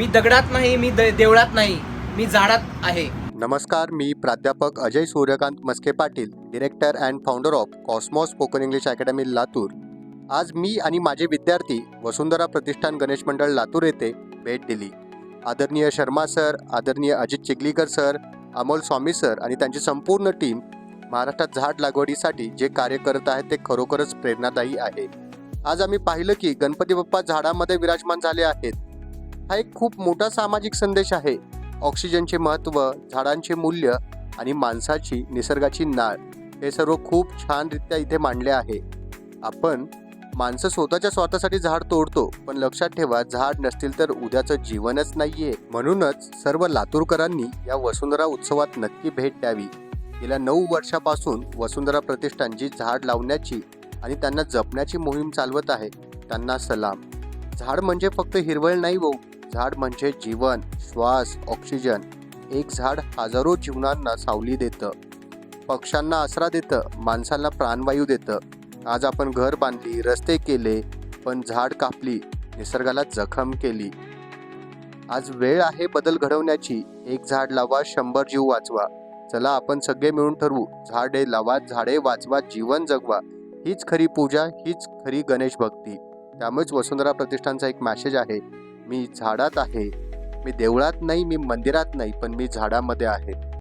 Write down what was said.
मी दगडात नाही me the- देवळात नाही मी झाडात आहे. नमस्कार मी प्राध्यापक Ajay Suryakant Maske Patil director and founder of Cosmos spoken English academy Latur. आज मी आणि माझे विद्यार्थी वसुंधरा प्रतिष्ठान गणेश मंडळ लातूर येथे भेट दिली. आदरणीय शर्मा सर आदरणीय अजित चिखलीकर सर अमोल स्वामी सर आणि त्यांची संपूर्ण टीम महाराष्ट्रात झाड लागवडीसाठी जे कार्य करत आहेत ते खरोखरच प्रेरणादायी आहे. आज आम्ही पाहिलं की गणपती बाप्पा झाडामध्ये विराजमान झाले आहेत. हा एक खूप मोठा सामाजिक संदेश आहे. ऑक्सिजनचे महत्त्व झाडांचे मूल्य आणि माणसाची निसर्गाची नाळ हे सर्व खूप छानरित्या इथे मांडले आहे. आपण माणसं स्वतःच्या स्वार्थासाठी झाड तोडतो पण लक्षात ठेवा झाड नसतील तर उद्याचं जीवनच नाहीये. म्हणूनच सर्व लातूरकरांनी या वसुंधरा उत्सवात नक्की भेट द्यावी. गेल्या नऊ वर्षापासून वसुंधरा प्रतिष्ठान जी झाड लावण्याची आणि त्यांना जपण्याची मोहीम चालवत आहे. त्यांना सलाम. झाड म्हणजे फक्त हिरवळ नाही भाऊ. झाड म्हणजे जीवन श्वास ऑक्सिजन. एक झाड हजारो जीवनांना सावली देतं. पक्ष्यांना आसरा देतं माणसांना प्राणवायू देतं. आज आपण घर बांधली रस्ते केले पण झाड कापली निसर्गाला जखम केली. आज वेळ आहे बदल घडवण्याची. एक झाड लावा शंभर जीव वाचवा. चला आपण सगळे मिळून ठरवू. झाडे लावा झाडे वाचवा जीवन जगवा. हीच खरी पूजा हीच खरी गणेश भक्ती. त्यामुळेच वसुंधरा प्रतिष्ठानचा एक मॅसेज आहे मी झाडात आहे. मी देवळात नाही मी मंदिरात नाही पण मी झाडामध्ये आहे.